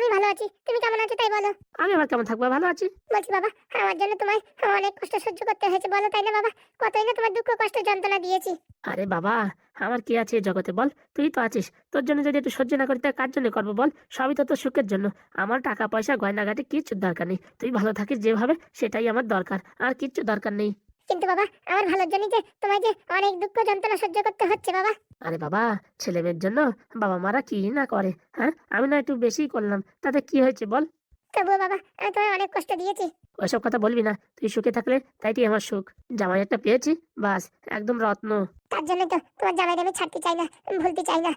আমি ভালো আছি। তুমি কেমন আছো তাই বলো। আমি আবার কেমন থাকব? ভালো আছি। বলছি বাবা আমার জন্য তোমায় অনেক কষ্ট সহ্য করতে হয়েছে। বলো তাই না বাবা? কতই না তোমার দুঃখ কষ্ট যন্ত্রণা দিয়েছি। আরে বাবা আমার কি আছে জগতে বল? তুই তো আছিস। তোর জন্য যদি একটু সহ্য না করি তা কার জন্য করব বল? সবই তো তোর সুখের জন্য। আমার টাকা পয়সা গয়নাগাটি কিচ্ছু দরকার নেই। তুই ভালো থাকিস যেভাবে সেটাই আমার দরকার। আর কিচ্ছু দরকার নেই। কিন্তু বাবা আমার ভালোর জন্য যে তোমায় যে অনেক দুঃখ যন্ত্রণা সহ্য করতে হচ্ছে বাবা। আরে বাবা ছেলে মেয়ের জন্য বাবা মারা কি না করে হ্যাঁ? আমি না একটু বেশি করলাম তাতে কি হয়েছে বল? তবুও বাবা আমি তোমায় অনেক কষ্ট দিয়েছি। ওইসব কথা বলবি না। তুই সুখে থাকলে তাইটি আমার সুখ। জামাই একটা পেয়েছি বাস একদম রত্ন। তার জন্য তো তোমার জামাইটা আমি ছাড়তে চাই না ভুলতে চাই না।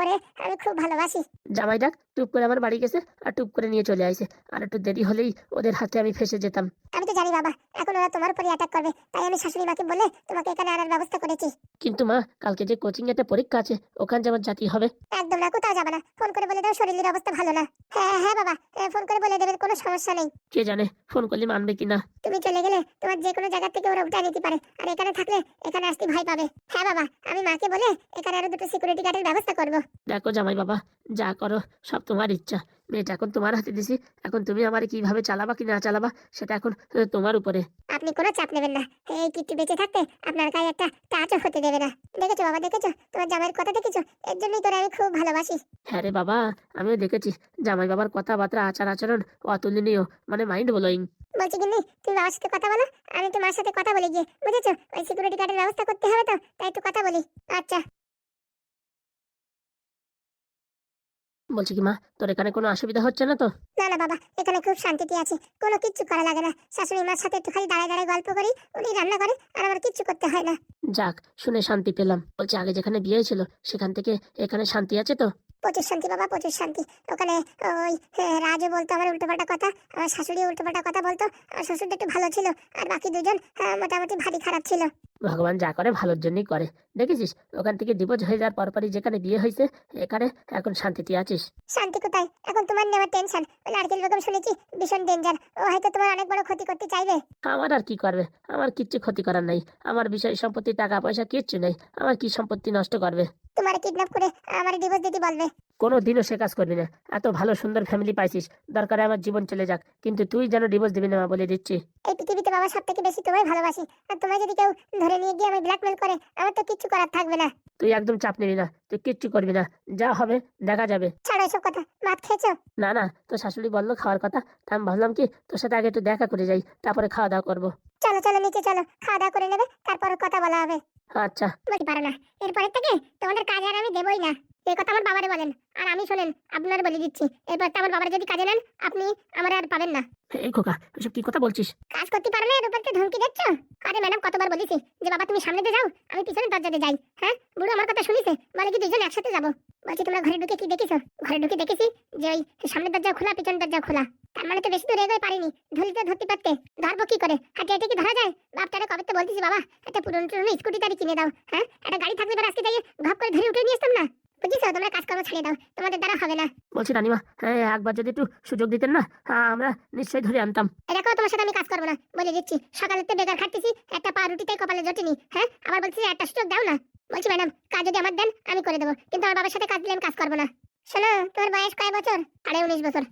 ওরে আমি খুব ভালোবাসি। জামাই ডাক টুপ করে আমার বাড়ি গেছে আর টুপ করে নিয়ে চলে আসে আর একটু দেরি হলেই ওদের হাতে আমি ফেসে যেতাম। আমি তো জানি বাবা এখন ওরা তোমার উপরই অ্যাটাক করবে। তাই আমি শাশুড়ি মাকে বলে তোমাকে এখানে আনার ব্যবস্থা করেছি। কিন্তু মা কালকে যে কোচিং একটা পরীক্ষা আছে ওখানে যাওয়ার জাতি হবে। একদম না কোথাও যাবে না। ফোন করে বলে দাও শরীরের অবস্থা ভালো না। হ্যাঁ হ্যাঁ বাবা। হ্যাঁ, ফোন করে বলে দেবেন কোনো সমস্যা নেই। কে জানে ফোন করলে মানবে কিনা? তুমি চলে গেলে তোমার যে কোনো জায়গা থেকে ওরা উঠে নিতে পারে। আর এখানে থাকলে এখানে আসতে ভয় পাবে। হ্যাঁ বাবা আমি মাকে বলে এখানে আরও দুটো সিকিউরিটি গার্ডের ব্যবস্থা করব। দেখো জামাই বাবা যা করো সব তোমার ইচ্ছা। মেয়েটা এখন তোমার হাতে দিছি এখন তুমি আমার কীভাবে চালাবা কি না চালাবা সেটা এখন তোমার উপরে। আপনি কোনো চাপ নেবেন না। এই কিট্টু বেঁচে থাকতে আপনার গায়ে একটা টাচও হতে দেবে না। দেখেছ বাবা দেখেছ? তোমার জামাইয়ের কথা দেখেছ? এর জন্যই তোরা আমি খুব ভালোবাসি। হ্যাঁ রে বাবা আমিও দেখেছি। জামাই বাবার কথাবার্তা আচার আচরণ অতুলনীয় মানে মাইন্ড ব্লোয়িং বলছি কিন্তু তুমি বাবার সাথে কথা বলো আমি একটু মার সাথে কথা বলি গিয়ে বুঝেছ? ওই সিকিউরিটি গার্ডের ব্যবস্থা করতে হবে তো তাই একটু কথা বলি। আচ্ছা। বলছি কি মা তোর এখানে কোনো অসুবিধা হচ্ছে না তো? না না বাবা এখানে খুব শান্তিতে আছি কোনো কিচ্ছু করা লাগে না। শাশুড়ি মার সাথে একটু খালি দাঁড়ায় দাঁড়ায় গল্প করি উনি রান্না করে আর আমার কিচ্ছু করতে হয় না। যাক শুনে শান্তি পেলাম। বলছি আগে যেখানে বিয়ে ছিল সেখান থেকে এখানে শান্তি আছে তো? প্রচুর শান্তি বাবা, প্রচুর শান্তি। ওখানে ওই রাজও রাজু বলতো আমার উল্টোপাল্টা কথা, আমার শাশুড়ি উল্টোপাল্টা কথা বলতো আমার শ্বশুরটা একটু ভালো ছিল, আর বাকি দুজন মোটামুটি ভারী খারাপ ছিল। ভগবান যা করে ভালোর জন্যই করে। দেখেছিস? ওখান থেকে ডিভোর্স হয়ে যাওয়ার পরপরই যেখানে বিয়ে হয়েছে এখানে এখন শান্তিতে আছিস। শান্তি কোথায়? এখন তোমার নেওয়ার টেনশন ওই নারকেল বেগম শুনেছি ভীষণ ডেঞ্জার ও হয়তো তোমার অনেক বড় ক্ষতি করতে চাইবে। আমার আর কি করবে? আমার কিচ্ছু ক্ষতি করার নাই। আমার বিষয় সম্পত্তি টাকা পয়সা কিচ্ছু নেই। আমার কি সম্পত্তি নষ্ট করবে? তোমার কিডন্যাপ করে আমার ডিভোর্স দিতে বলবে। কোনো দিনও সে কাজ করবি না। এত ভালো সুন্দর ফ্যামিলি পাইছিস। দরকারে আমার জীবন চলে যাক। কিন্তু তুই যেন ডিভোর্স দিবি না মা বলে দিচ্ছি। এই পৃথিবীতে বাবা সব থেকে বেশি তোমায় ভালোবাসি? আর তোমায় যদি কেউ ধরে নিয়ে গিয়ে আমায় ব্ল্যাকমেল করে আমার তো কিচ্ছু করার থাকবে না। তুই একদম চাপ নিবি না। তুই কিচ্ছু করবি না। যা হবে দেখা যাবে। ছাড়ো এসব কথা। ভাত খেয়েছো? না না। তোর শাশুড়ি বলল খাওয়ার কথা। তা আমি ভাবলাম কি তোর সাথে আগে একটু দেখা করে যাই। তারপরে খাওয়া দাওয়া করব। চলো চলো নিচে চলো। খাওয়া দাওয়া করে নেবে তারপর কথা বলা হবে। আচ্ছা। বলতে পারো না। এরপরের থেকে তোমাদের কাজ আর আমি দেবই না। এই কথা আমার বাবারে বলেন। আর আমি শোনেন আপনার বলে দিচ্ছি। এরপর আমার বাবার যদি কাজে নেন আপনি আমার আর পাবেন না। এই খোকা এসব কি কথা বলছিস? কাজ করতে পারো না এর উপরকে ধমকি দিচ্ছ? আরে ম্যাডাম কতবার বলেছি যে বাবা তুমি সামনে দিয়ে যাও আমি পিছনে দরজাতে যাই। হ্যাঁ? বুড়ো আমার কথা শুনিছে? বলে কি দুজন একসাথে যাব? বলছি তোমরা ঘরে ঢুকে কি দেখেছ? ঘরে ঢুকে দেখেছি যে ওই সামনের দরজা খোলা পিছনের দরজা খোলা। তার মানে তো বেশি দূর এগোয় পারিনি। ধরতে ধরতে পারতে। ধরবো কি করে? হাঁটে হাঁটে কি ধরা যায়? বাপটারে কবে তো বলতেছি বাবা একটা পুরনো টুরনো স্কুটি তারি কিনে দাও। হ্যাঁ? একটা গাড়ি থাকলে এবার আজকে যাই ঘপ করে ধরে উঠে নিয়ে আসতাম না। বুঝেছ? তোমরা কাজকর্ম ছাড়িয়ে দাও। তোমাদের দ্বারা হবে না। বলছি রানিমা হ্যাঁ একবার যদি একটু সুযোগ দিতেন না হ্যাঁ, আমরা নিশ্চয়ই ধরে আনতাম। দেখো তোমার সাথে আমি কাজ করব না। বলে দিচ্ছি সকালে তো বেকার খাটতেছি একটা পা রুটিতে কপালে জটিনি হ্যাঁ? আবার বলছি একটা সুযোগ দাও না। বলছি ম্যাডাম কাজ যদি আমার দেন আমি করে দেবো। কিন্তু আমার বাবার সাথে কাজ দিলে আমি কাজ করব না। শোনো তোমার বয়স কয় বছর? আড়াই উনিশ বছর।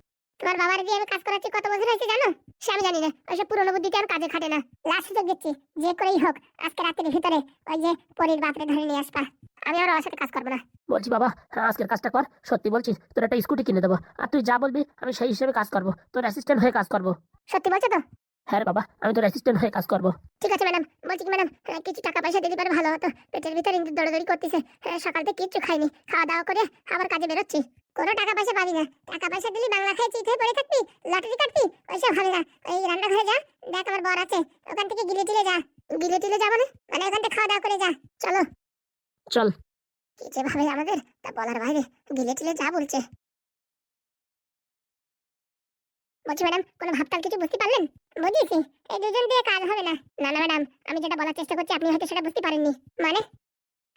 তোমার বাবার দিয়ে আমি কাজ করাচ্ছি কত বছর হয়েছে জানো? সে আমি জানি না। ওইসব পুরনো বুদ্ধিতে আর কাজে খাটে না। লাস্ট সুযোগ দিচ্ছি যে করেই হোক আজকে রাতের ভিতরে ওই যে পরীর বাপরে ধরে নিয়ে আসবা। আমি আর ওর সাথে কাজ করব না। বলছি বাবা হ্যাঁ আজকের কাজটা কর। সত্যি বলছি তোর একটা স্কুটি কিনে দেবো। আর তুই যা বলবি আমি সেই হিসেবে কাজ করব। তোর অ্যাসিস্ট্যান্ট হয়ে কাজ করব। সত্যি বলছো তো? হ্যাঁ বাবা আমি তোর অ্যাসিস্ট্যান্ট হয়ে কাজ করব। ঠিক আছে ম্যাডাম বলছি কি ম্যাডাম কিছু টাকা পয়সা দিতে পারে ভালো হতো। পেটের ভিতরে কিন্তু দৌড়াদৌড়ি করতেছে। সকাল থেকে কিচ্ছু খাইনি। খাওয়া দাওয়া করে আবার কাজে বেরোচ্ছি। কোনো টাকা পয়সা পাবি না। টাকা পয়সা দিলি বাংলা খাই চিঠে পড়ে থাকবি লটারি কাটবি ওইসব হবে না। ওই রান্নাঘরে যা দেখ আমার বর আছে। ওখান থেকে গিলে টিলে যা। গিলে টিলে যাব না? মানে ওখান থেকে খাওয়া দাওয়া করে যা। চলো। চল। কি যে ভাবে আমাদের তা বলার বাইরে। গিলে টিলে যা বলছে। বলছি, ম্যাডাম, কোনো ভাবতাল কিছু বুঝতে পারলেন? বুঝেছি, এই দুজন দিয়ে কাজ হবে না। না ম্যাডাম, আমি যেটা বলার চেষ্টা করছি, আপনি হয়তো সেটা বুঝতে পারেননি। মানে?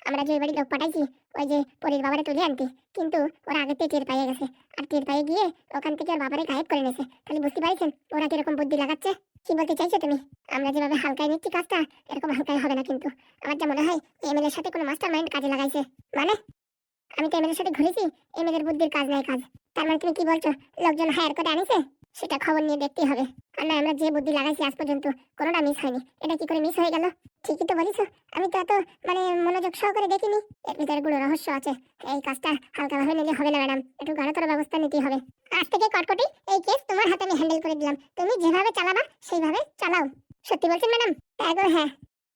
আমরা যে বাড়ি লোক পাঠাইছি, ওই যে পরির বাবারে তুলে আনতে কিন্তু ওরা আগে থেকে টের পাইয়ে গেছে, আর টের পাইয়ে গিয়ে ওখান থেকে ওর বাবারে গায়েব করে নিয়েছে। তাহলে বুঝতে পারছেন, ওরা কীরকম বুদ্ধি লাগাচ্ছে? কি বলতে চাইছো তুমি? আমরা যেভাবে হালকায় নিচ্ছি কাজটা, এরকম হালকায় হবে না কিন্তু। আমার যা মনে হয়, এমএলএর সাথে কোনো মাস্টার মাইন্ড কাজে লাগাইছে। মানে? আমি তো এমএলএর সাথে ঘুরেছি, এমএলএর বুদ্ধির কাজ নাই কাজ। তার মানে তুমি কি বলছো? লোকজন হায়ার করে আনিছে? সেটা খবর নিয়ে দেখতেই হবে। আর না, আমরা যে বুদ্ধি লাগাইছি আজ পর্যন্ত কোনোটা মিস হয়নি। এটা কি করে মিস হয়ে গেল? ঠিকই তো বলিস। আমি তো এত মানে মনোযোগ সহকারে দেখিনি। এরগুলো রহস্য আছে। এই কাজটা হালকাভাবে নিলে হবে না, ম্যাডাম। একটু গাঢ়তর ব্যবস্থা নিতেই হবে। আজ থেকে কটকটি এই কেস তোমার হাতে আমি হ্যান্ডেল করে দিলাম। তুমি যেভাবে চালাবা, সেইভাবে চালাও। সত্যি বলছেন, ম্যাডাম? একদম হ্যাঁ।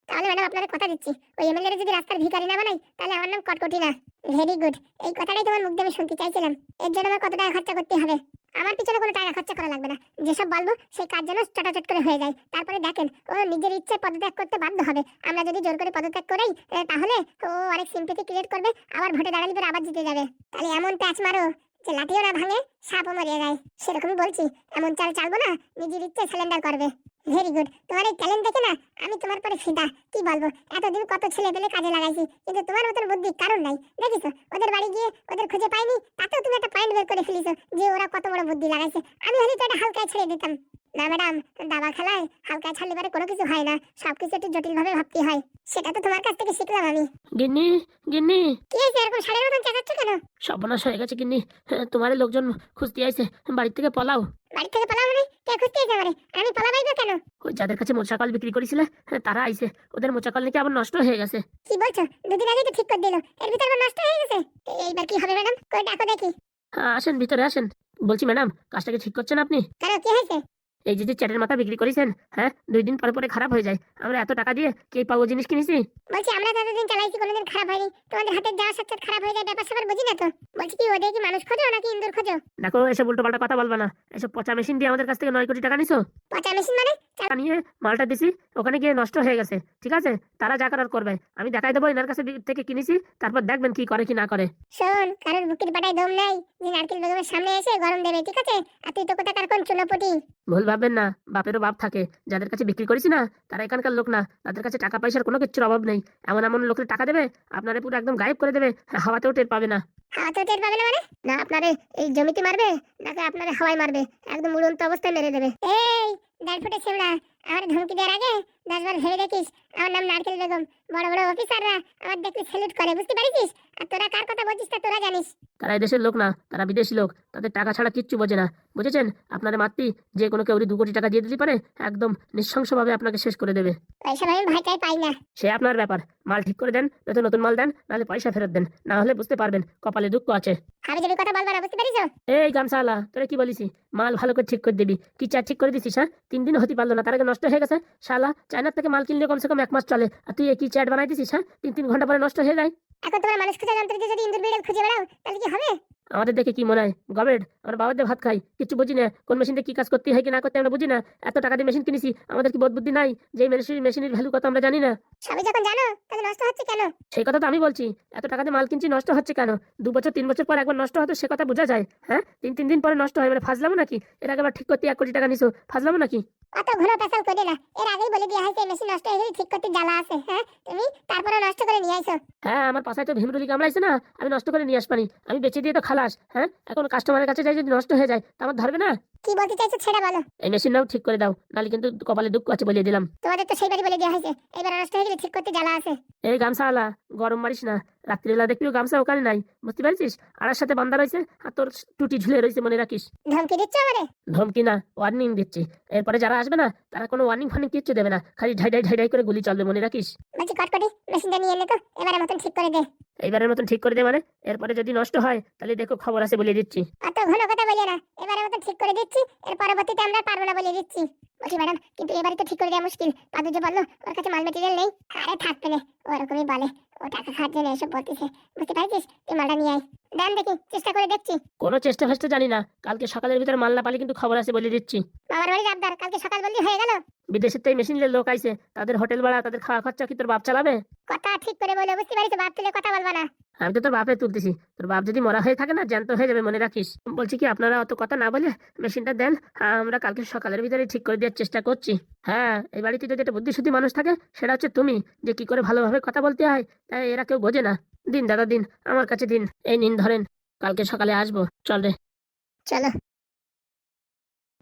তাহলে ম্যাডাম আপনাদের কথা দিচ্ছি। ওই এমএলএ যদি রাস্তার ভিখারি না বানাই তাহলে আমার নাম কটকটি না। ভেরি গুড এই কথাটাই তোমার মুখ দিয়ে আমি শুনতে চাইছিলাম। এর জন্য আমার কত টাকা খরচা করতে হবে? আমার পিছনে কোনো টাকা খরচা করা লাগবে না। যেসব বলব, সেই কাজ যেন চটাচট করে হয়ে যায়। তারপরে দেখেন, ও নিজের ইচ্ছে পদত্যাগ করতে বাধ্য হবে। আমরা যদি জোর করে পদত্যাগ করেই তাহলে ও অনেক সিম্পেথি ক্রিয়েট করবে, আবার ভোটে দাঁড়ালে পরে আবার জিতে যাবে। তাহলে এমন প্যাচ মারো যে লাঠিও না ভাঙে, সাপও মরিয়ে যায়। সেরকমই বলছি। এমন চাল চালবো না, নিজের ইচ্ছে সিলিন্ডার করবে। ভেরি গুড তোমার এই ট্যালেন্ট দেখে না, আমি তোমার পরে ফিদা। কি বলব? এতদিন কত ছেলে পেলে কাজে লাগাইছি, কিন্তু তোমার মতন বুদ্ধি কারণ নাই। দেখিছো? ওদের বাড়ি গিয়ে ওদের খুঁজে পাইনি, তাতেও তুমি একটা পয়েন্ট বের করে ফেলিছো যে ওরা কত বড় বুদ্ধি লাগাইছে। আমি হলে তো এটা হালকায় ছেড়ে দিতাম। না ম্যাডাম দাবা খেলায় হালকা ছাড়লে পরে কোনো কিছু হয় না। সবকিছু একটু জটিল ভাবে ভাবতে হয়। সেটা তো তোমার কাছ থেকে শিখলাম আমি। গিন্নি গিন্নি। কি হয়েছে এরকম শাড়ির মতন চেঁচাচ্ছ কেন? সর্বনাশ হয়ে গেছে গিন্নি। হ্যাঁ, তোমার লোকজন খুঁজতে আইছে। বাড়ি থেকে পলাও। বাড়ি থেকে পালাও মানে? কে খুঁজতে এসে মানে আমি পালাবাই বা কেন? ওই যাদের কাছে মোচাকল বিক্রি করেছিলে হ্যাঁ, তারা আইছে। ওদের মোচাকল নাকি আবার নষ্ট হয়ে গেছে। কি বলছো? দুদিন আগে তো ঠিক করে দিল। এর ভিতর আবার নষ্ট হয়ে গেছে? এইবার কি হবে ম্যাডাম? কই ডাকো দেখি। হ্যাঁ, আসেন ভিতরে আসেন। বলছি ম্যাডাম কাজটাকে ঠিক করছেন আপনি? কেন কি হয়েছে? এই যে যে চ্যাটের মাথা বিক্রি করেছেন হ্যাঁ? দুই দিন পরে পরে খারাপ হয়ে যায়। আমরা এত টাকা দিয়ে কে পাবো জিনিস কিনেছি? বলছি আমরা তো এতদিন চালাইছি কোনোদিন খারাপ হয়নি। তোমাদের হাতে সাথে সাথে খারাপ হয়ে যায় ব্যাপার স্যাপার বুঝি না তো? বলছি কি ওদের কি মানুষ খোঁজো নাকি ইন্দুর খোঁজো? দেখো এসব উল্টো পাল্টা কথা বলবা না। এসব পচা মেশিন দিয়ে আমাদের কাছ থেকে নয় কোটি টাকা নিছো? পচা মেশিন মানে? টাকা নিয়ে মালটা দিছি ওখানে গিয়ে নষ্ট হয়ে গেছে ঠিক আছে? তারা যা করার করবে। আমি দেখাই দেবো এনার কাছে থেকে কিনেছি তারপর দেখবেন কি করে কি না করে। শোন কারোর বুকের পাটায় দম নাই যে নারকেল বেগমের সামনে এসে গরম দেবে ঠিক আছে? আর তুই তো কোথাকার কোন চুলোপটি ভুল ভাববেন না বাপেরও বাপ থাকে। যাদের কাছে বিক্রি করেছি না তারা এখানকার লোক না। তাদের কাছে টাকা পয়সার কোনো কিছুর অভাব নেই। এমন এমন লোকের টাকা দেবে আপনারা পুরো একদম গায়েব করে দেবে হাওয়াতেও টের পাবে না। হাওয়াতেও টের পাবে না মানে? না আপনারে এই জমিতে মারবে নাকি আপনারে হাওয়ায় মারবে একদম উড়ন্ত অবস্থায় মেরে দেবে। এই দেড় ফুটে ছেমড়া আমার ধমকি দেওয়ার আগে দশবার ভেবে দেখিস আমার নাম নারকেল বেগম। বড় বড় অফিসাররা আমার দেখলে স্যালুট করে বুঝতে পারিস আর তোরা কার কথা বলছিস তা তোরা জানিস। তারা দেশের লোক না তারা বিদেশি লোক তাদের টাকা ছাড়া কিচ্ছু বোঝে না। বুঝেছেন? আপনারা মাতৃ যে কোনো কেউ দু কোটি টাকা দিয়ে দিতে পারে একদম নৃশংসভাবে আপনাকে শেষ করে দেবে। পয়সা আমি ভয়টাই পাই না। সে আপনার ব্যাপার। মাল ঠিক করে দেন নতুন নতুন মাল দেন নাহলে পয়সা ফেরত দেন। না হলে বুঝতে পারবেন কপালে দুঃখ আছে। আমি যদি কথা বলব না বুঝতে পারিস? এই গামসালা তোরা কি বলিস? মাল ভালো করে ঠিক করে দিবি। কি চা ঠিক করে দিছিস হ্যাঁ? তিন দিন হতে পারল না তার আগে নষ্ট হয়ে গেছে। শালা, চায়নার থেকে মাল কিনলে কমসে কম এক মাস চলে। আর তুই কি চ্যাট বানাই দিছিস হ্যাঁ? তিন তিন ঘণ্টা পরে নষ্ট হয়ে যায়। এখন তোমার মানুষ খোঁজা যন্ত্র দিয়ে যদি ইন্দুর বিড়াল খুঁজে বেড়াও তাহলে কি হবে? আমাদের দেখে কি মনে হয়? গবেট আমরা বাবাদের ভাত খাই। কিছু বুঝি না কোন মেশিনটা কি কাজ করতে হয় কি না করতে আমরা বুঝি না। এত টাকা দিয়ে মেশিন কিনেছি আমাদের কি বোধ বুদ্ধি নাই যে মেশিন মেশিনের ভ্যালু কত আমরা জানি না। সবই যখন জানো তাহলে নষ্ট হচ্ছে কেন? সেই কথা তো আমি বলছি। এত টাকা দিয়ে মাল কিনছি নষ্ট হচ্ছে কেন? দু বছর তিন বছর পর একবার নষ্ট হতো সে কথা বোঝা যায় হ্যাঁ? তিন তিন দিন পরে নষ্ট হয় মানে ফাজলামো নাকি? এর আগে আবার ঠিক করতে এক কোটি টাকা নিছো ফাজলামো নাকি? অত ঘন পেশাল করে না। এর আগেই বলে দেওয়া হয়েছে মেশিন নষ্ট হয়ে গেলে ঠিক করতে জ্বালা আছে হ্যাঁ? তুমি তারপরে নষ্ট করে নিয়ে আইছো। হ্যাঁ আমার পাশায় তো ভীমরুলি কামড়াইছে না, আমি নষ্ট করে নিয়ে আসবানি। আমি বেঁচে দিয়ে তো খালাস হ্যাঁ? এখন কাস্টমারের কাছে যাই, যদি নষ্ট হয়ে যায়, তা আমার ধরবে না? কি বলতে চাইছো ছেড়ে বলো। এই মেশিনটাও ঠিক করে দাও। নাহলে কিন্তু কপালে দুঃখ আছে বলে দিলাম। তোমাদের তো সেইবারই বলে দেওয়া হয়েছে। এবার নষ্ট হয়ে গেলে ঠিক করতে জ্বালা আছে। এই গামছাওয়ালা গরম মারিস না। রাত্রিবেলা দেখলেও গামছা ওখানে নাই। বুঝতে পারছিস? আড়ার সাথে বান্ধা রয়েছে আর তোর টুটি ঝুলে রয়েছে মনে রাখিস। ধমকি দিচ্ছ আমারে? ধমকি না ওয়ার্নিং দিচ্ছি। এরপরে যারা আসবে না তারা কোনো ওয়ার্নিং ফার্নিং কিচ্ছু দেবে না। খালি ঢাই ঢাই ঢাই ঢাই করে গুলি চলবে মনে রাখিস। বলছি কটকটি মেশিনটা নিয়ে এনে তো। এবারের মতন ঠিক করে দে। এইবারের মতন ঠিক করে দে মানে। এরপরে যদি নষ্ট হয়, তাহলে দেখো খবর আছে বলে দিচ্ছি। অত ঘন কথা বলে না। এবারের মতন ঠিক করে দিচ্ছি, এর পরবর্তীতে আমরা পারব না বলে দিচ্ছি। বলছি, ম্যাডাম, কিন্তু এবারে তো ঠিক করে দেওয়া মুশকিল। পাদু যে বলল, ওর কাছে মাল মেটেরিয়াল নেই। আরে থাকবে না ওরকমই বলে। ও টাকা খাওয়ার জন্য এসব বলতেছে। বুঝতে পারছিস? তুই মালটা নিয়ে আয়। দেন দেখি চেষ্টা করে দেখছি। কোনো চেষ্টা ফেষ্টা জানি না। কালকে সকালের ভিতরে মাল না পালে কিন্তু খবর আছে বলে দিচ্ছি। বাবার বাড়ির আবদার কালকে সকাল বললি হয়ে গেল। বিদেশের তো এই মেশিনের লোক আইছে। তাদের হোটেল ভাড়া তাদের খাওয়া খরচা কি তোর বাপ চালাবে? কথা ঠিক করে বলে বুঝতে পারিস বাপ তুলে কথা বলবা না। আমি তো তোর বাপে তুলতেছি। তোর বাপ যদি মরা হয়ে থাকে না জ্যান্ত হয়ে যাবে মনে রাখিস। বলছি কি আপনারা অত কথা না বলে মেশিনটা দেন আমরা কালকে সকালের ভিতরে ঠিক করে দেওয়ার চেষ্টা করছি। হ্যাঁ এই বাড়িতে যদি একটা বুদ্ধিশুদ্ধি মানুষ থাকে সেটা হচ্ছে তুমি। যে কি করে ভালোভাবে কথা বলতে হয় তাই এরা কেউ বোঝে না। দিন দাদা দিন। আমার কাছে দিন। এই নিন ধরেন। কালকে সকালে আসব। চল রে। চলো।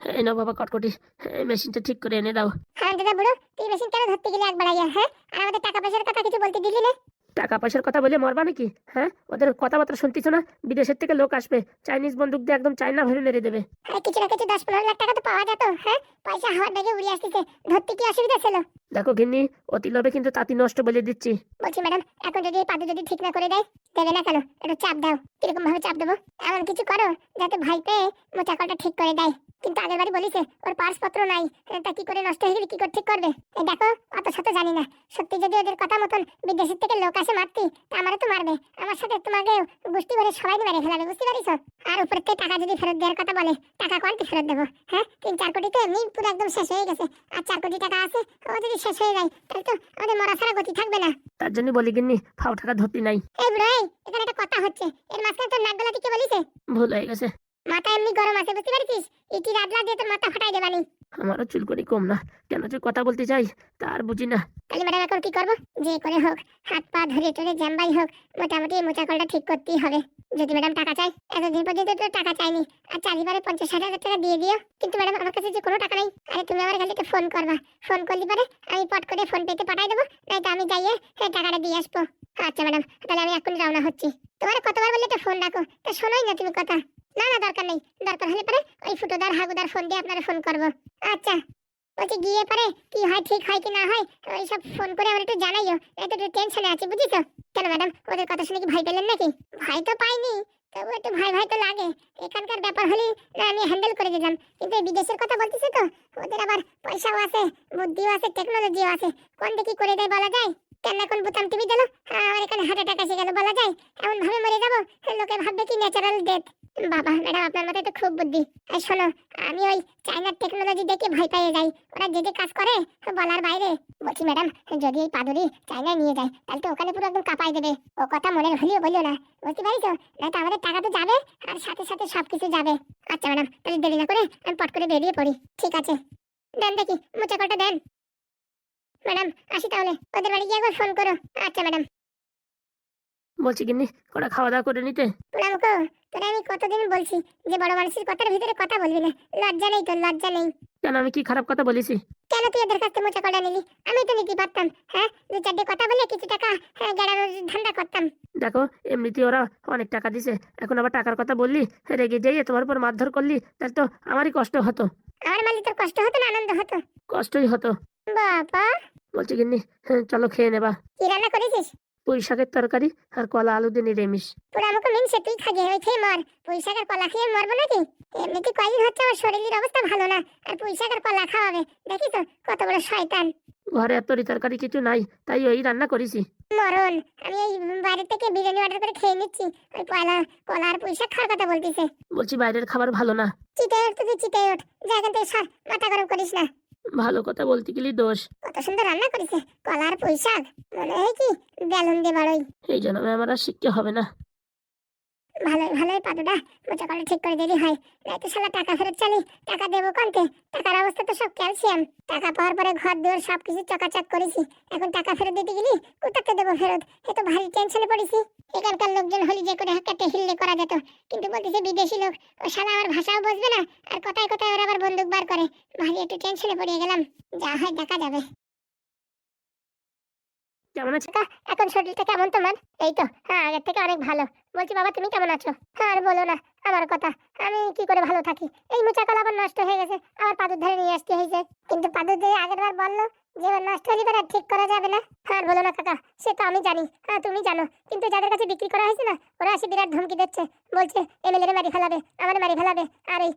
এই নাও বাবা কটকটি। এই মেশিনটা ঠিক করে এনে দাও। হ্যাঁ দাদা বুড়ো তুই মেশিন কেন ধরতে গেলি একবার আইয়া হ্যাঁ? আর আমাদের টাকা পয়সার কথা কিছু বলতে দিলি না? টাকা পয়সার কথা বলে মরবা নাকি? হ্যাঁ? ওদের কথাবার্তা শুনতেছ না? বিদেশের থেকে লোক আসবে। চাইনিজ বন্দুক দিয়ে একদম চাইনা ভেবে মেরে দেবে। আরে কিছু না কিছু দশ পনেরো লাখ টাকা তো পাওয়া যেত হ্যাঁ? পয়সা হাওয়ার বেগে উড়ে আসতেছে। ধরতে কি অসুবিধা ছিল? দেখো ঘিন্নি অতি লোভে কিন্তু তাঁতি নষ্ট বলে দিচ্ছি। বলছি ম্যাডাম এখন যদি পাদু যদি ঠিক না করে দেয় দেবে না কেন? একটু চাপ দাও। কীরকম ভাবে চাপ দেবো? এমন কিছু করো যাতে ভাই পেয়ে মোচাকলটা ঠিক করে দেয়। কিন্তু আগের বাড়ি বলিছে ওর পার্স পত্র নাই তা কি করে নষ্ট হয়ে গেলে কি করে ঠিক করবে? এই দেখো অত শত জানি না। সত্যি যদি ওদের কথা মতন বিদেশের থেকে লোক আসে মারতি তা আমারও তো মারবে। আমার সাথে তোমাকে গোষ্ঠী ভরে সবাই মেরে ফেলাবে বুঝতে পারিস আর উপর থেকে টাকা যদি ফেরত দেওয়ার কথা বলে টাকা কোয়ান্টি ফেরত দেবো হ্যাঁ? তিন চার কোটি তো এমনি পুরো একদম শেষ হয়ে গেছে। আর চার কোটি টাকা আছে ও যদি শেষ হয়ে যায় তাহলে তো আমাদের মরা ছাড়া গতি থাকবে না। তার জন্য বলি গিন্নি ফাও টাকা ধরতি নাই। এই বুড়ো এখানে একটা কথা হচ্ছে। এর মাঝখানে তোর নাক গলাতে কে বলিছে? ভুল হয়ে গেছে। মাথা এমনি গরম আছে বুঝতে পারছিস? ইটি রাডলা দিয়ে তোর মাথা ফাটাই দেবানি। আমারও চুলকনি কম না কেন যে কথা বলতে চাই তার বুঝি না। তাহলে ম্যাডাম এখন কি করব? যে করে হোক হাত পা ধরে টরে জ্যাম্বাই হোক মোটামুটি এই মোচাকলটা ঠিক করতেই হবে। যদি ম্যাডাম টাকা চাই এতদিন পর্যন্ত তো টাকা চাইনি আর চারিবারে পঞ্চাশ ষাট হাজার টাকা দিয়ে দিও। কিন্তু ম্যাডাম আমার কাছে যে কোনো টাকা নেই। আরে তুমি আমার খালি ফোন করবা। ফোন করলে পরে আমি পট করে ফোন পেতে পাঠাই দেবো নয়তো আমি যাইয়ে হ্যাঁ, টাকাটা দিয়ে আসব। আচ্ছা ম্যাডাম তাহলে আমি এখন রওনা হচ্ছি। তোমার কতবার বললে তো ফোন রাখো তা শোনোই না তুমি কথা। না না, দরকার নেই। দরকার হলে পরে ওই ফুটোদার, হাগুদার ফোন দিয়ে আপনারা ফোন করব। আচ্ছা বলছি গিয়ে পরে কি হয়, ঠিক হয় কি না হয়, ওই সব ফোন করে আমার একটু জানাইও। এত একটু টেনশনে আছি, বুঝিছো? কেন ম্যাডাম ওদের কথা শুনে কি ভয় পেলেন নাকি? ভয় তো পাইনি, তবু একটু ভয় ভয় তো লাগে। এখানকার ব্যাপার হলে আমি হ্যান্ডেল করে দিলাম। কিন্তু এই বিদেশের কথা বলতেছে তো, ওদের আবার পয়সাও আছে, বুদ্ধিও আছে টেকনোলজিও আছে। কোন দিকে করে দেয় বলা যায়? কেন এখন বুতাম টিভি দিল আমার এখানে হার্ট অ্যাটাক এসে গেল, বলা যায়। এমন ভাবে মরে যাব, লোকে ভাববে কি ন্যাচারাল ডেথ বাবা, ম্যাডাম, আপনার মাথায় তো খুব বুদ্ধি। শোনো, আমি ওই চাইনার টেকনোলজি দেখে ভয় পেয়ে যাই। ওরা যে যে কাজ করে, বলার বাইরে। বলছি, ম্যাডাম, যদি এই পাদুরি চাইনায় নিয়ে যায়, তাহলে তো ওখানে পুরো একদম কাঁপাই দেবে। ও কথা মনের হলেও বলিও না। বুঝতে পারিছো? না তো আমাদের টাকা তো যাবে, আর সাথে সাথে সবকিছু যাবে। আচ্ছা ম্যাডাম, তাহলে দেরি না করে আমি পট করে বেরিয়ে পড়ি। ঠিক আছে। দেন দেখি মোচাকলটা দেন। ম্যাডাম আসি তাহলে। ওদের বাড়ি গিয়ে একবার ফোন করো। আচ্ছা ম্যাডাম। বলছি গিন্নি ওরা খাওয়া দাওয়া করে নিতে? প্রণামকো তোরা আমি কতদিন বলছি যে বড় মানুষের কথার ভিতরে কথা বলবি না। লজ্জা নেই তোর লজ্জা নেই। কেন আমি কি খারাপ কথা বলেছি? কেন তুই এদের কাছ থেকে মোচা কটা নিলি? আমি তো নিতে পারতাম হ্যাঁ? দু চারটে কথা বলে কিছু টাকা হ্যাঁ, গেড়ানোর ধান্দা করতাম। দেখো এমনিতে ওরা অনেক টাকা দিছে। এখন আবার টাকার কথা বললি রেগে যাইয়ে তোমার উপর মারধর করলি তাহলে তো আমারই কষ্ট হতো। আমার মালি তোর কষ্ট হতো না আনন্দ হতো? কষ্টই হতো। বাবা। বলছি গিন্নি হ্যাঁ চলো খেয়ে নেবা। কি রান্না করেছিস? পুঁই শাকের তরকারি আর কলা আলু দিয়ে নিরামিষ। পুরো আমাকে মিনসে তুই খাগে ওই খেয়ে মর। পুঁই শাকের কলা খেয়ে মরবো নাকি? এমনিতে কয়দিন হচ্ছে আমার শরীরের অবস্থা ভালো না আর পুঁই শাকের কলা খাওয়াবে? দেখি তো কত বড় শয়তান। ঘরে আর তরি তরকারি কিছু নাই তাই ওই রান্না করেছি। মরণ আমি এই বাইরে থেকে বিরিয়ানি অর্ডার করে খেয়ে নিচ্ছি। ওই কলা কলা আর পুঁই শাক খাওয়ার কথা বলতিছে। বলছি বাইরের খাবার ভালো না। চিটে ওঠ তুই চিটে ওঠ। যা এখান থেকে সর মাথা গরম করিস না। ভালো কথা বলতে গেলি দোষ। কত সুন্দর রান্না করেছে কলার পুঁই শাক মনে হয় কি বেলুন দিয়ে বাড়ই। এই জন্য আমার আর শিখতে হবে না। ভালোই ভালোই পাদুটা মোচা কলে ঠিক করে দেরি হয়। নাই তো শালা টাকা ফেরত চালি। টাকা দেবো কানতে? টাকার অবস্থা তো সব ক্যালসিয়াম। টাকা পাওয়ার পরে ঘর দুয়ার সব কিছু চকাচক করেছি। এখন টাকা ফেরত দিতে গেলি কোথাতে দেবো ফেরত? এ তো ভারী টেনশনে পড়েছি। এখানকার লোকজন হলি যে করে হাক্কাতে হিললে করা যেত। কিন্তু বলতেছে বিদেশি লোক। ও শালা আমার ভাষাও বুঝবে না। আর কথায় কথায় ওরা আবার বন্দুক বার করে। ভারী একটু টেনশনে পড়ে গেলাম। যা হয় দেখা যাবে। কেমন আছে এখন শরীরটা কেমন তোমার? এই তো হ্যাঁ আগের থেকে অনেক ভালো। বলছি, বাবা, তুমি কেমন আছো? আর বলো না, আমার কথা। আমি কি করে ভালো থাকি? এই মোচাকল আবার নষ্ট হয়ে গেছে। আবার পাদুর ধারে নিয়ে আসতে হয়েছে। কিন্তু পাদুর যে আগের বার বলল যে নষ্ট হলে এবার ঠিক করা যাবে না। হ্যাঁ আর বলো না কাকা, সে তো আমি জানি। হ্যাঁ তুমি জানো। কিন্তু যাদের কাছে বিক্রি করা হয়েছে না, ওরা এসে বিরাট ধমকি দিচ্ছে। বলছে, এমএলএ মারি ফেলাবে? আমার মারি ফেলাবে? আর এই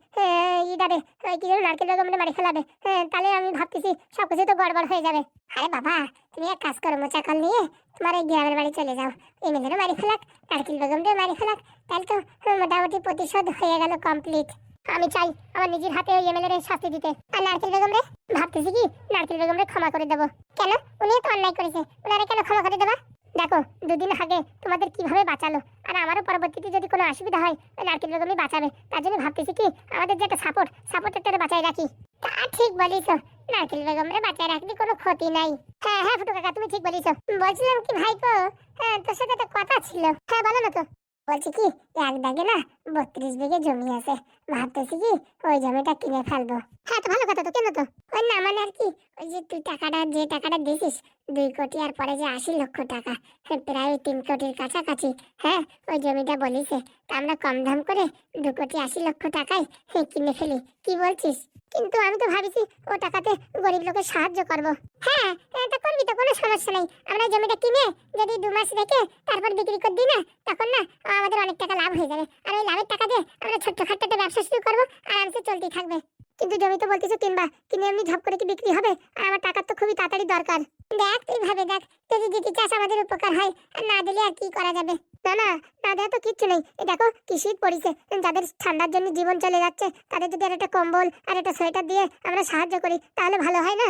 ইদারে ওই কি যেন নারকেল বেগমের মারি ফেলাবে? হ্যাঁ তাহলে আমি ভাবতেছি সব কিছু তো গড়বড় হয়ে যাবে। আরে বাবা, তুমি এক কাজ করো মোচাকল নিয়ে তোমার এই গ্রামের বাড়ি চলে যাও। এমএলএরও মারি ফেলাক, নারকেল বেগমটাও মারি ফেলাক। তাহলে তো মোটামুটি প্রতিশোধ হয়ে গেল কমপ্লিট আমি চাই আমার নিজের হাতে ওই এমএলএর শাস্তি দিতে। আর নারকেল বেগম রে, ভাবতেছি কি নারকেল বেগম রে ক্ষমা করে দেবো। কেন? উনি তো অন্যায় করেছে। ওনারে কেন ক্ষমা করে দেবা? দেখো, দুদিন আগে তোমাদের কীভাবে বাঁচালো? আর আমারও পরবর্তীতে যদি কোনো অসুবিধা হয় নারকেল বেগমই বাঁচাবে। তার জন্য ভাবতেছি কি, আমাদের যে একটা সাপোর্ট সাপোর্টের বাঁচায় রাখি। তা ঠিক বলিস নারকেল বেগম রে বাঁচায় রাখলে কোনো ক্ষতি নাই। হ্যাঁ হ্যাঁ ফুটু কাকা, তুমি ঠিক বলিস বলছিলাম কি ভাইপো? হ্যাঁ তোর সাথে একটা কথা ছিল। হ্যাঁ বলো না তো। বলছি কি, এক দাগে না বত্রিশ বিঘে জমি আছে। ভাবতেছি কি, ওই জমিটা কিনে ফেলব। হ্যাঁ তো ভালো কথা তো, কেন তো? ওই না মানে আর কি, ওই যে তুই টাকাটা, যে টাকাটা দিছিস দুই কোটি আর পরে যে আশি লক্ষ টাকা হ্যাঁ, প্রায় তিন কোটির কাছাকাছি হ্যাঁ ওই জমিটা বলিছে। তা আমরা কম দাম করে দু কোটি আশি লক্ষ টাকায় হ্যাঁ, কিনে ফেলি। কি বলছিস? কিন্তু আমি তো ভাবিছি ও টাকাতে গরিব লোকের সাহায্য করব। হ্যাঁ এটা করবি তো কোনো সমস্যা নেই। আমরা জমিটা কিনে যদি দু মাস রেখে তারপর বিক্রি করে দিই না তখন না আমাদের অনেক টাকা লাভ হয়ে যাবে। আর ওই লাভের টাকা দিয়ে আমরা ছোট্ট খাট্ট একটা ব্যবসা শুরু করব আরামসে চলতেই থাকবে। কিন্তু জমি তো বলতেছো কিনবা। কিনে এমনি ঝপ করে কি বিক্রি হবে? আর আমার টাকা তো খুবই তাড়াতাড়ি দরকার। দেখ, তুই ভাবে দেখ যদি দিতে চাস আমাদের উপকার হয়, আর না দিলে আর কি করা যাবে? না না না দেওয়া তো কিচ্ছু নেই। দেখো, কি শীত পড়েছে। যাদের ঠান্ডার জন্য জীবন চলে যাচ্ছে, তাদের যদি আর একটা কম্বল আর একটা সোয়েটার দিয়ে আমরা সাহায্য করি, তাহলে ভালো হয় না?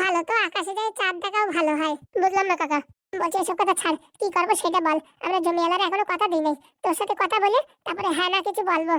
ভালো তো আকাশে যায়, চাঁদ দেখাও ভালো হয়। বুঝলাম না, কাকা। বলছি, এসব কথা ছাড়, কি করব সেটা বল। আমরা জমিওয়ালার এখনও কথা দিই নাই। তোর সাথে কথা বলে তারপরে হ্যাঁ না কিছু বলব।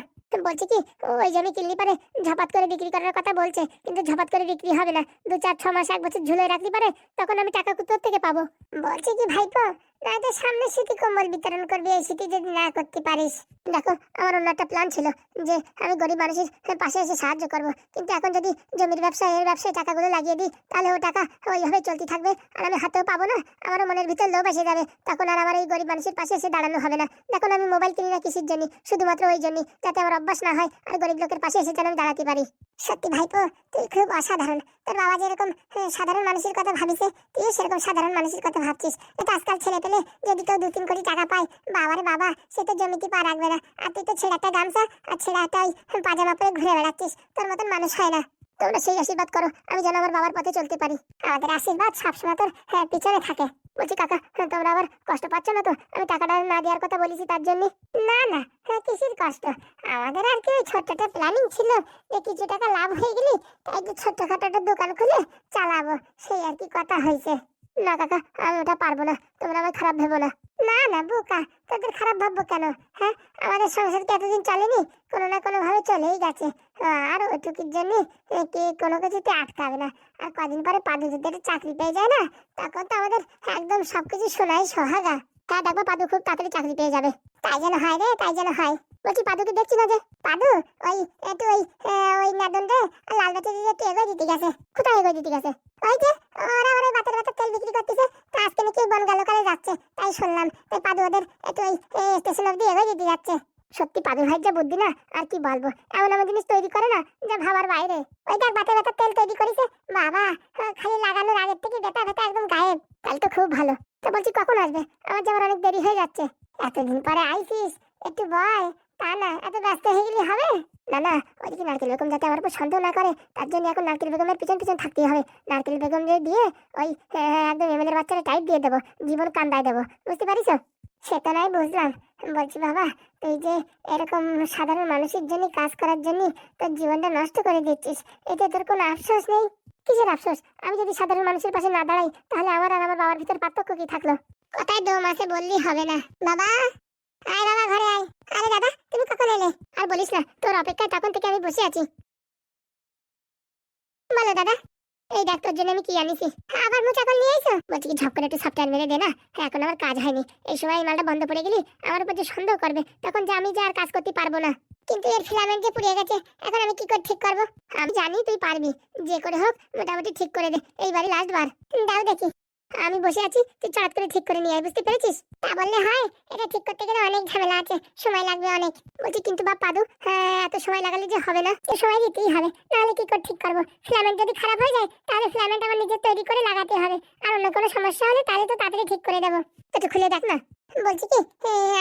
বলছি কি, ওই জমি কিনলি পারে ঝপাত করে বিক্রি করার কথা বলছে, কিন্তু ঝপাত করে বিক্রি হবে না। দু চার, ছ মাস, এক বছর ঝুলে রাখতে পারে তখন আমি টাকা কোথাও থেকে পাবো। বলছি কি, ভাইপো, নয়তো সামনে শীতি কম্বল বিতরণ করবি, এই শীতি যদি না করতে পারিস। দেখো, আমার অন্য একটা প্ল্যান ছিল যে আমি গরিব মানুষের পাশে এসে সাহায্য করব। কিন্তু এখন যদি জমির ব্যবসা এর ব্যবসায় টাকাগুলো লাগিয়ে দিই, তাহলে ও টাকা ওইভাবে চলতে থাকবে আর আমি হাতেও পাবো না। আমারও মনের ভিতর লোভ এসে যাবে তখন আর আমার এই গরিব মানুষের পাশে এসে দাঁড়ানো হবে না। দেখুন আমি মোবাইল কিনি না কিসের জন্য? শুধুমাত্র ওই জন্য যাতে আমার অভ্যাস না হয় আর গরিব লোকের পাশে এসে যেন আমি দাঁড়াতে পারি। সত্যি ভাইপো তুই খুব অসাধারণ। তোর বাবা যেরকম হ্যাঁ, সাধারণ মানুষের কথা ভাবিছে তুই সেরকম সাধারণ মানুষের কথা ভাবছিস। এটা আজকাল ছেলে পেলে যদি কেউ দু তিন কোটি টাকা পায় বাবারে বাবা সে তো জমিতে পা রাখবে না। আর তুই তো ছেঁড়া একটা গামছা আর ছেঁড়া একটা ওই পাজামা পরে ঘুরে বেড়াচ্ছিস। তোর মতন মানুষ হয় না। তোমরা সেই আশীর্বাদ করো আমি যেন আমার বাবার পথে চলতে পারি। আমাদের আশীর্বাদ সবসময় তোর হ্যাঁ পিছনে থাকে। বলছি কাকা হ্যাঁ, তোমরা আবার কষ্ট পাচ্ছ না তো? আমি টাকাটা না দেওয়ার কথা বলেছি তার জন্য। না না হ্যাঁ কিসের কষ্ট? আমাদের আর কি ওই ছোট্ট একটা প্ল্যানিং ছিল যে কিছু টাকা লাভ হয়ে গেলি তাই একটু ছোট্টখাটো একটা দোকান খুলে চালাবো। সেই আর কি কথা হয়েছে। না কাকা আমি ওটা পারব না। তোমরা আমার খারাপ ভেবো না। না না, বোকা। তোদের খারাপ ভাববো কেন হ্যাঁ? আমাদের সংসার কি এতদিন চলেনি? কোনো না কোনো ভাবে চলেই গেছে। আর ওইটুকির জন্য কে কোনো কিছুতে আটকাবে না। আর কদিন পরে পাদু যদি একটা চাকরি পেয়ে যায় না, তখন তো আমাদের একদম সবকিছু শোনাই সোহাগা। তা দেখব পাদু খুব তাড়াতাড়ি চাকরি পেয়ে যাবে। তাই যেন হয় রে, তাই যেন হয়। বলছি, পাদুকে দেখছি না যে। পাদু, ওই একটু ওই ওই নাদন রে লাল বাতি দিয়ে একটু এগোয় দিতে গেছে। কোথায় এগোয় দিতে গেছে? ওই যে, ওরা ওরা বাতের বাতের তেল বিক্রি করতেছে। তা আজকে নাকি বন কালে যাচ্ছে, তাই শুনলাম। তাই পাদু ওদের একটু ওই স্টেশন অব্দি এগোয় দিতে যাচ্ছে। সত্যি পাদু ভাই যা বুদ্ধি না, আর কি বলব? এমন এমন জিনিস তৈরি করে না, যা ভাবার বাইরে। ওই দেখ বাতের বাতের তেল তৈরি করেছে। বাবা খালি লাগানোর আগের থেকে বেটা বেটা একদম গায়েব। তাহলে তো খুব ভালো। তো বলছি, কখন আসবে? আমার যাবার অনেক দেরি হয়ে যাচ্ছে। এতদিন পরে আইসিস, একটু বয় তা না এত ব্যস্ত হয়ে গেলে হবে? না না ওইদিকে নারকেল বেগম যাতে আমার উপর সন্দেহ না করে তার জন্য এখন নারকেল বেগমের পিছন পিছন থাকতেই হবে। নারকেল বেগম দিয়ে ওই আহ, একদম এমএলএর বাচ্চারা টাইপ দিয়ে দেবো জীবন কান্দায় দেবো বুঝতে পারিস? সে তো নাই বুঝলাম। বলছি বাবা তুই যে এরকম সাধারণ মানুষের জন্য কাজ করার জন্য তোর জীবনটা নষ্ট করে দিচ্ছিস এতে তোর কোনো আফসোস নেই? কিসের আফসোস? আমি যদি সাধারণ মানুষের পাশে না দাঁড়াই তাহলে আমার আর আমার বাবার ভিতর পার্থক্য কি থাকল? কথায় দম আছে বললেই হবে না। বাবা! আয় বাবা, ঘরে আয়। আরে দাদা, তুমি কখন এলে? আর বলিস না, তোর অপেক্ষায় তখন থেকে আমি বসে আছি। বলো দাদা, এই দেখ তোর জন্য আমি কি আনিছি। আবার মোচা কল নিয়ে আইছো বলছি কি, ঝপ একটু সফটওয়্যার মেরে দে না। এখন আমার কাজ হয়নি। এই সময় এই মালটা বন্ধ পড়ে গেলি, আমার উপর যে সন্দেহ করবে, তখন যে আমি যে আর কাজ করতে পারব না। কিন্তু এর ফিলামেন্ট যে পুড়িয়ে গেছে, এখন আমি কি করে ঠিক করব? আমি জানি তুই পারবি। যে করে হোক, মোটামুটি ঠিক করে দে। এইবারই লাস্ট বার। দাও দেখি। আমি বসে আছি, তুই চট করে ঠিক করে নিয়ে আয়, বুঝতে পেরেছিস? তা বললে হয়, এটা ঠিক করতে গেলে অনেক ঝামেলা আছে, সময় লাগবে অনেক। বলছি, কিন্তু বাপ পাদু হ্যাঁ এত সময় লাগালে যে হবে না তো সময় দিতেই হবে, নাহলে কি করে ঠিক করব? ফিলামেন্ট যদি খারাপ হয়ে যায়, তাহলে ফিলামেন্ট আমার নিজের তৈরি করে লাগাতে হবে, আর অন্য কোনো সমস্যা হলে তাহলে তো তাড়াতাড়ি ঠিক করে দেবো। একটু খুলে দেখ না। বলছি কি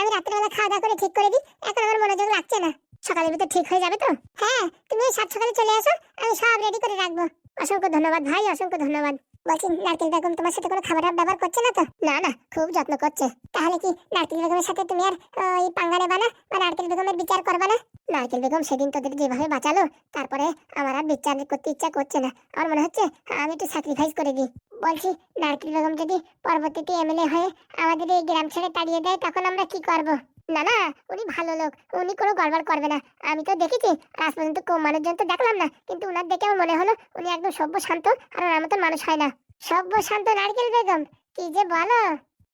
আমি রাত্রেবেলা খাওয়া দাওয়া করে ঠিক করে দিই, এখন আমার মনোযোগ লাগছে না। সকালের ভিতর ঠিক হয়ে যাবে তো? হ্যাঁ তুমি সাত সকালে চলে আসো, আমি সব রেডি করে রাখব। অসংখ্য ধন্যবাদ ভাই, অসংখ্য ধন্যবাদ। বলছি, নারকেল বেগম তোমার সাথে কোনো খাবার ব্যবহার করছে না তো? না না, খুব যত্ন করছে। তাহলে কি নারকেল বেগমের সাথে তুমি আর ওই পাঙ্গা নেবা না? বা নারকেল বেগমের বিচার করবা না? নারকেল বেগম সেদিন তোদের যেভাবে বাঁচালো, তারপরে আমার আর বিচার করতে ইচ্ছা করছে না। আমার মনে হচ্ছে, আমি একটু স্যাক্রিফাইস করে দিই। বলছি, নারকেল বেগম যদি পরবর্তীতে এমএলএ হয়ে আমাদের এই গ্রাম ছেড়ে তাড়িয়ে দেয়, তখন আমরা কি করব? না না, উনি ভালো লোক, উনি কোনো গড়বড় করবে না। আমি তো দেখেছি, আজ পর্যন্ত কম মানুষজন তো দেখলাম না, কিন্তু উনার দেখে আমার মনে হলো উনি একদম সভ্য শান্ত আর ওনার মতন মানুষ হয় না। সভ্য শান্ত নারকেল বেগম, কি যে বলো?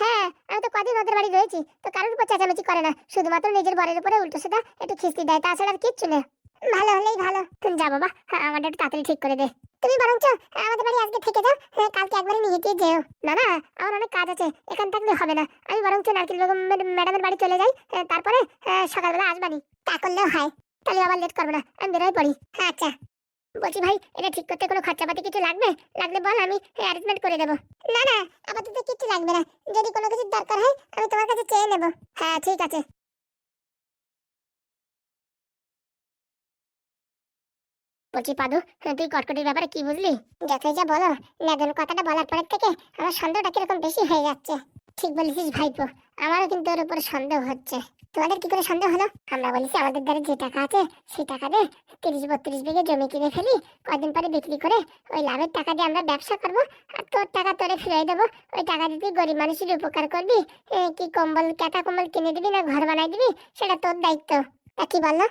হ্যাঁ আমি তো কদিন ওদের বাড়ি রয়েছি, তো কারোর উপর চেঁচামেচি করে না, শুধুমাত্র নিজের বরের উপরে উল্টো সেটা একটু খিস্তি দেয়, তাছাড়া আর কিচ্ছু না ভালো হলেই ভালো। যা বাবা হ্যাঁ, আমাদের একটু তাড়াতাড়ি ঠিক করে দে। তুমি বরঞ্চ আমাদের বাড়ি আজকে থেকে যাও হ্যাঁ, কালকে একবারে নিয়ে গিয়ে যেও। না না আমার অনেক কাজ আছে এখান থাকলে হবে না। আমি বরঞ্চ নারকেল বেগম ম্যাড- ম্যাডামের বাড়ি চলে যাই হ্যাঁ, তারপরে হ্যাঁ, সকালবেলা আসবানি। তা করলেও হয়। তাহলে আবার লেট করব না আমি বেরোয় পড়ি। হ্যাঁ আচ্ছা। বলছি ভাই এটা ঠিক করতে কোনো খরচাপাতি কিছু লাগবে? লাগলে বল আমি অ্যারেঞ্জমেন্ট করে দেবো। না না আপাতত কিছু লাগবে না। যদি কোনো কিছু দরকার হয় আমি তোমার কাছে চেয়ে নেব। হ্যাঁ ঠিক আছে। বলছি পাদু হ্যাঁ, তুই কটকটির ব্যাপারে কি বুঝলি? যতই যা বলো নেদন কথাটা বলার পরের থেকে আমার সন্দেহটা কীরকম বেশি হয়ে যাচ্ছে। ঠিক বলেছিস ভাইপো আমারও কিন্তু ওর উপর সন্দেহ হচ্ছে। তোমাদের কি করে সন্দেহ হলো? আমরা বলেছি আমাদের দ্বারা যে টাকা আছে সেই টাকা দিয়ে তিরিশ বত্রিশ বিঘে জমি কিনে ফেলি কদিন পরে বিক্রি করে ওই লাভের টাকা দিয়ে আমরা ব্যবসা করব আর তোর টাকা তোরে ফিরিয়ে দেবো। ওই টাকা দিয়ে তুই গরিব মানুষের উপকার করবি কি কম্বল কেতা কম্বল কিনে দিবি না ঘর বানাই দিবি সেটা তোর দায়িত্ব। তা কি বলল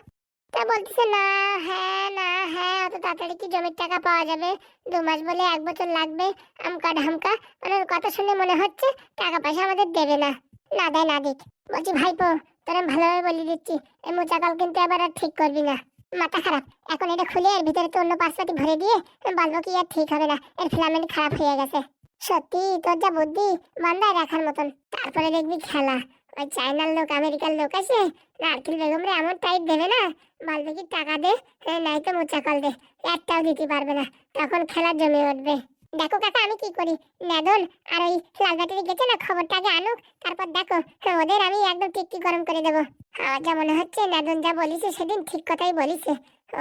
তা বলতেছে, না হ্যাঁ না হ্যাঁ অত তাড়াতাড়ি কি জমির টাকা পাওয়া যাবে? দু মাস বলে এক বছর লাগবে আমকা ঢামকা মানে কথা শুনে মনে হচ্ছে টাকা পয়সা আমাদের দেবে না। না, দেয় না, দিক। বলছি, ভাইপো, তোর আমি ভালোভাবে বলে দিচ্ছি, এই মোচাকাল কিন্তু এবার আর ঠিক করবি না। মাথা খারাপ। এখন এটা খুলে এর ভিতরে তো অন্য পাঁচপাতি ভরে দিয়ে বলব কি আর ঠিক হবে না। এর ফিলামেন্ট খারাপ হয়ে গেছে। সত্যি, তোর যা বুদ্ধি বান্দায় রাখার মতন। তারপরে দেখবি খেলা। ওই চায়নার লোক আমেরিকার লোক আছে নারকেল বেগম রে এমন টাইপ দেবে না বলবে কি টাকা দে নাই তো মোচাকল দে একটাও দিতে পারবে না তখন খেলা জমে উঠবে। দেখো কাকা আমি কি করি? নেদন আর ওই লাল ব্যাটারি গেছে না খবরটা আগে আনুক তারপর দেখো হ্যাঁ, ওদের আমি একদম টিকটি গরম করে দেবো। আমার যা মনে হচ্ছে নেদন যা বলিছে সেদিন ঠিক কথাই বলিছে।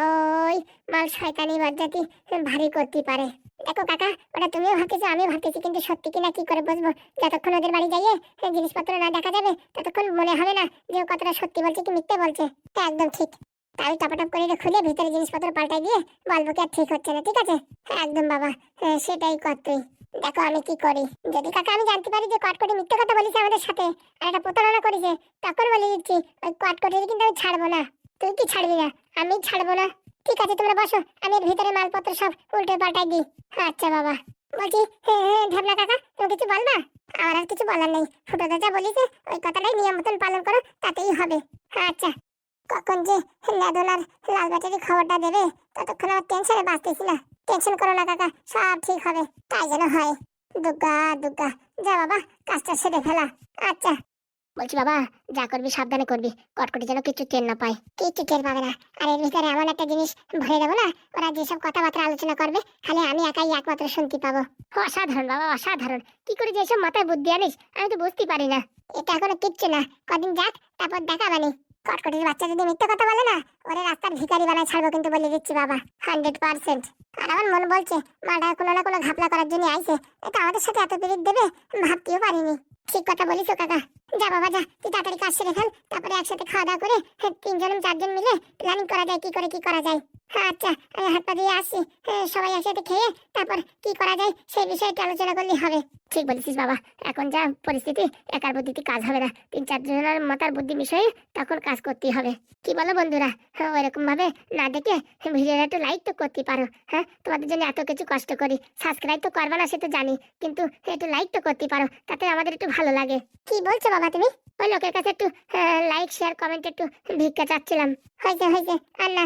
ওই মাল শয়তানি বাজ্জাতি ভারী করতে পারে। দেখো কাকা ওটা তুমিও ভাবতেছো আমিও ভাবতেছি কিন্তু সত্যি কিনা কি করে বুঝব? যতক্ষণ ওদের বাড়ি যাইয়ে হ্যাঁ, জিনিসপত্র না দেখা যাবে ততক্ষণ মনে হবে না যে কতটা সত্যি বলছে কি মিথ্যে বলছে। তা একদম ঠিক। তাই টপাটপ করে খুলে ভিতরে জিনিসপত্র পাল্টাই দিয়ে বলব কি আর ঠিক হচ্ছে না ঠিক আছে? হ্যাঁ, একদম বাবা হ্যাঁ, সেটাই কর তুই। দেখো আমি কি করি। যদি কাকা আমি জানতে পারি যে কটকটি মিথ্যে কথা বলেছে আমাদের সাথে আর এটা প্রতারণা করেছে তখন বলে দিচ্ছি ওই কটকটি কিন্তু আমি ছাড়বো না। তুই কি ছাড়বি না? আমি ছাড়বো না। ঠিক আছে, তোমরা বসো। আমি ভিতরে মালপত্র সব উল্টে পাল্টাই দিই। আচ্ছা বাবা। বলছি ঢাবনা কাকা, তুমি কিছু বলবা? আমার আর কিছু বলার নেই। ফুটো দাদা বলিছে, ওই কথাটাই নিয়ম মতন পালন করো, তাতেই হবে। আচ্ছা। কখন যে আর লাল ব্যাটারি খবরটা দেবে, ততক্ষণ আমার টেনশনে বাঁচতেছি না। টেনশন করো না কাকা, সব ঠিক হবে। তাই যেন হয়। দুগ্গা দুগ্গা। যা বাবা, কাজটা সেরে ফেলা। আচ্ছা। বলছি বাবা যা করবি সাবধানে করবি। কটকটি যেন কিছু টের না পায়। কিচ্ছু টের পাবে না। আর এর ভিতরে এমন একটা জিনিস ভরে দেবো না? ওরা যেসব কথাবার্তা আলোচনা করবে খালি আমি একাই একমাত্র শুনতে পাবো। অসাধারণ বাবা অসাধারণ। কি করে যে এসব মাথায় বুদ্ধি আনিস আমি তো বুঝতে পারি না। এটা এখনও কিচ্ছু না। কদিন যাক তারপর দেখা দেখাবানি কটকটির বাচ্চা যদি মিথ্যে কথা বলে না ওরে রাস্তার ভিখারি বানায় ছাড়বো কিন্তু বলে দিচ্ছি বাবা। হান্ড্রেড পার্সেন্ট আর আমার মন বলছে মাটা কোনো না কোনো ঘাপলা করার জন্য আইছে। এটা আমাদের সাথে এত পিরিত দেবে ভাবতেও পারিনি। ঠিক কথা বলিস কাকা। যা বাবা, যা। তুই তাড়াতাড়ি কাজ সেরে ফেল, তারপরে একসাথে খাওয়া দাওয়া করে তিনজন চারজন মিলে প্ল্যানিং করা যায়, কি করে, কি করা যায়। হ্যাঁ আচ্ছা আমি হাত পা দিয়ে আসছি সবাই একসাথে খেয়ে তারপর কি করা যায় সেই বিষয়টা আলোচনা করলে হবে। ঠিক বলেছিস বাবা। এখন যা পরিস্থিতি, একার বুদ্ধিতে কাজ হবে না। তিন চারজনের মাথার বুদ্ধি মিশিয়ে তখন কাজ করতেই হবে। কি বলো বন্ধুরা? হ্যাঁ ওইরকম ভাবে না দেখে ভিডিওটা একটু লাইক তো করতে পারো। হ্যাঁ তোমাদের জন্য এত কিছু কষ্ট করি। সাবস্ক্রাইব তো করবে না, সে তো জানি। কিন্তু একটু লাইক তো করতে পারো। তাতে আমাদের একটু ভালো লাগে। কি বলছো বাবা তুমি? ওই লোকের কাছে একটু লাইক শেয়ার কমেন্ট একটু ভিক্ষা চাচ্ছিলাম। হয়েছে হয়েছে। আর না